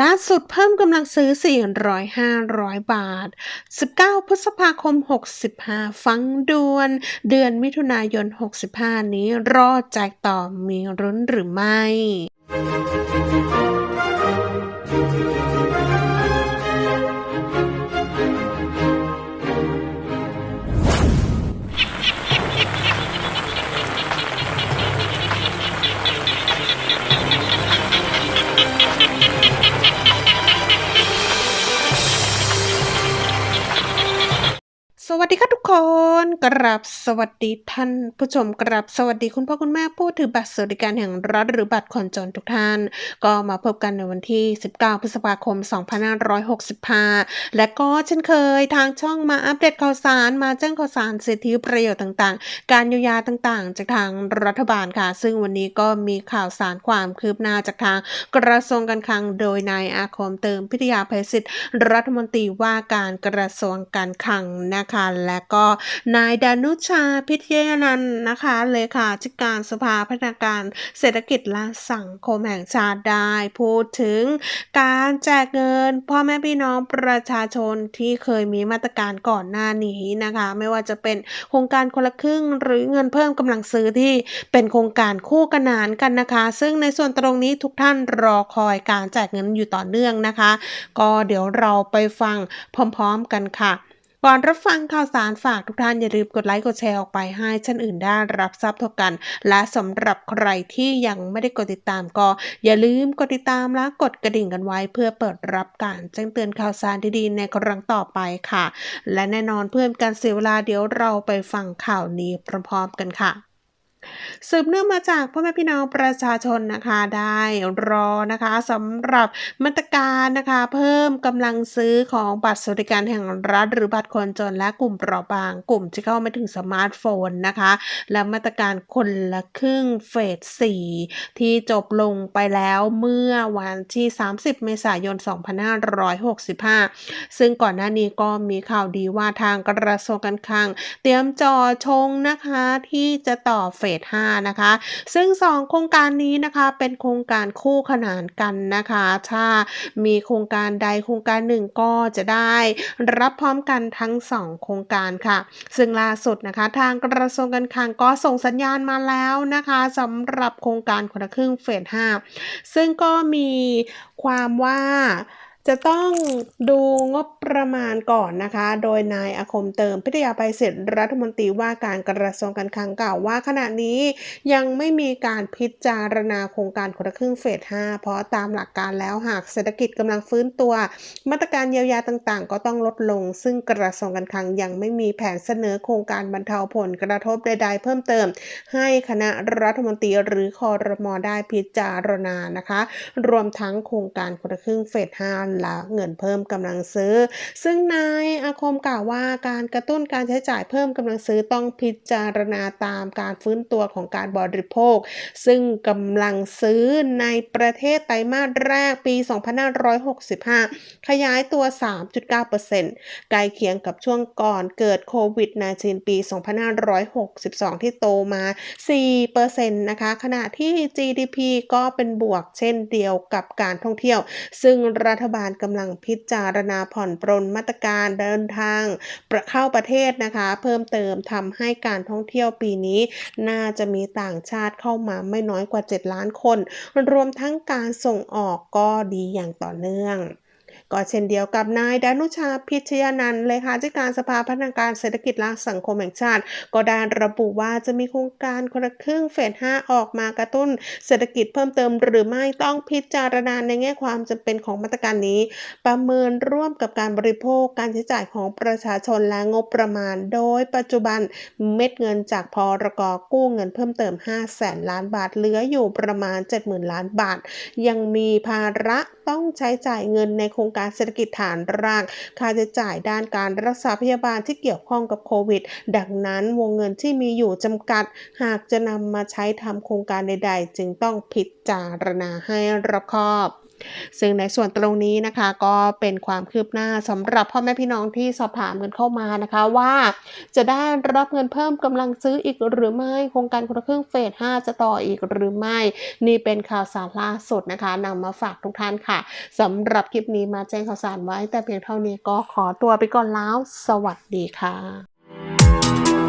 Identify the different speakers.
Speaker 1: ล่าสุดเพิ่มกำลังซื้อ 400 500 บาท 19 พฤษภาคม 65 ฟังด่วน เดือนมิถุนายน 65 นี้รอดแจกต่อมีรุ้นหรือไม่ วัสดีค่ะทุกคน กราบสวัสดีท่านผู้ชมกราบสวัสดีคุณพ่อคุณแม่ผู้ถือบัตรสวัสดิการแห่งรัฐหรือบัตรคนจนทุกท่าน ก็มาพบกันในวันที่ 19 พฤษภาคม 2565 และก็เช่นเคยทางช่องมาอัปเดตข่าวสาร มาแจ้งข่าวสารสิทธิประโยชน์ต่างๆ การเยียวยาต่างๆ จากทางรัฐบาลค่ะ ซึ่งวันนี้ก็มีข่าวสารความคืบหน้าจากทางกระทรวงการคลังโดยนายอาคมเติมพิทยาภัยศิษย์รัฐมนตรีว่าการกระทรวงการคลังนะคะและก็นายดานุชาพิทยานันท์นะคะเลขาธิการสภาพัฒนาการเศรษฐกิจและสังคมแห่งชาติได้พูดถึงการแจกเงินพ่อแม่พี่น้องประชาชนที่เคยมีมาตรการก่อนหน้านี้นะคะ ไม่ว่าจะเป็นโครงการคนละครึ่งหรือเงินเพิ่มกำลังซื้อที่เป็นโครงการคู่ขนานกันนะคะ ซึ่งในส่วนตรงนี้ทุกท่านรอคอยการแจกเงินอยู่ต่อเนื่องนะคะ ก็เดี๋ยวเราไปฟังพร้อมๆกันค่ะ ก่อนรับฟังข่าวสารฝากทุกท่านอย่าลืมกดไลค์กดแชร์ออกไปให้ชั้นอื่นได้รับทราบเท่ากัน และสำหรับใครที่ยังไม่ได้กดติดตามก็ อย่าลืมกดติดตามและกดกระดิ่งกันไว้ เพื่อเปิดรับการแจ้งเตือนข่าวสารดีๆในครั้งต่อไปค่ะ และแน่นอนเพื่อนการเสียเวลาเดี๋ยวเราไปฟังข่าวนี้พร้อมๆกันค่ะ สืบเนื่องมาจากพ่อแม่พี่น้องประชาชนนะคะได้รอนะคะสำหรับมาตรการนะคะ เพิ่มกำลังซื้อของบัตรสวัสดิการแห่งรัฐ หรือบัตรคนจนและกลุ่มเปราะบาง กลุ่มที่เข้าไม่ถึงสมาร์ทโฟนนะคะ และมาตรการคนละครึ่งเฟส4ที่จบลงไปแล้วเมื่อวันที่ 30 เมษายน 2565 ซึ่งก่อนหน้านี้ก็มีข่าวดีว่าทางกระทรวงการคลัง เตรียมจอชงนะคะที่จะต่อเฟส5 นะคะ ซึ่ง 2 โครงการนี้นะคะเป็นโครงการคู่ขนานกันนะคะ ถ้ามีโครงการใดโครงการหนึ่งก็จะได้รับพร้อมกันทั้ง 2 โครงการค่ะ ซึ่งล่าสุดนะคะทางกระทรวงการคลังก็ส่งสัญญาณมาแล้วนะคะสำหรับโครงการคนละครึ่งเฟส 5 ซึ่งก็มีความว่า จะต้องดูงบประมาณก่อนนะคะ โดยนายอาคมเติมพิทยาภัยศิษย์รัฐมนตรีว่าการกระทรวงการคลังกล่าวว่าขณะนี้ยังไม่มีการพิจารณาโครงการคนละครึ่งเฟส 5 เพราะตามหลักการแล้วหากเศรษฐกิจกำลังฟื้นตัว มาตรการเยียวยาต่างๆ ก็ต้องลดลง ซึ่งกระทรวงการคลังยังไม่มีแผนเสนอโครงการบรรเทาผลกระทบใดๆ เพิ่มเติม ให้คณะรัฐมนตรีหรือคอรมอได้พิจารณานะคะ รวมทั้งโครงการคนละครึ่งเฟส 5ละเงินเพิ่มกำลังซื้อ ซึ่งนายอาคมกล่าวว่าการกระตุ้นการใช้จ่ายเพิ่มกำลังซื้อต้องพิจารณาตามการฟื้นตัวของการบริโภค ซึ่งกำลังซื้อในประเทศไตรมาสแรกปี 2565 ขยายตัว 3.9%ใกล้เคียงกับช่วงก่อนเกิดโควิด -19 ปี 2562 ที่โตมา 4%นะคะ ขณะที่ GDP ก็เป็นบวกเช่นเดียวกับการท่องเที่ยว ซึ่งรัฐบาลกำลังพิจารณาผ่อนปรนมาตรการเดินทางประเข้าประเทศนะคะ เพิ่มเติมทำให้การท่องเที่ยวปีนี้ น่าจะมีต่างชาติเข้ามาไม่น้อยกว่า 7 ล้านคน รวมทั้งการส่งออกก็ดีอย่างต่อเนื่อง ก็เช่นเดียวกับนายดานุชาพิชยานันท์เลขาธิการสภาพัฒนาการเศรษฐกิจและสังคมแห่งชาติ ก็ได้ระบุว่าจะมีโครงการคนละครึ่งเฟส5ออกมากระตุ้นเศรษฐกิจเพิ่มเติมหรือไม่ต้องพิจารณาในแง่ความจำเป็นของมาตรการนี้ ประเมินร่วมกับการบริโภคการใช้จ่ายของประชาชนและงบประมาณ โดยปัจจุบันเม็ดเงินจากพรกกู้เงินเพิ่มเติม5แสนล้านบาทเหลืออยู่ประมาณ 70,000 ล้านบาท ยังมีภาระต้องใช้จ่ายเงินในโครงการเศรษฐกิจฐานราก ค่าใช้จ่ายด้านการรักษาพยาบาลที่เกี่ยวข้องกับโควิด ดังนั้นวงเงินที่มีอยู่จำกัด หากจะนำมาใช้ทำโครงการใดๆ จึงต้องพิจารณาให้รอบคอบ ซึ่งในส่วนตรงนี้นะคะก็เป็นความคืบหน้าสำหรับพ่อแม่พี่น้องที่สอบถามกันเข้ามานะคะว่า จะได้รับเงินเพิ่มกำลังซื้ออีกหรือไม่โครงการคนละครึ่งเฟส 5 จะต่ออีกหรือไม่ นี่เป็นข่าวสารล่าสุดนะคะนำมาฝากทุกท่านค่ะสำหรับคลิปนี้มาแจ้งข่าวสารไว้ แต่เพียงเท่านี้ก็ขอตัวไปก่อนแล้ว สวัสดีค่ะ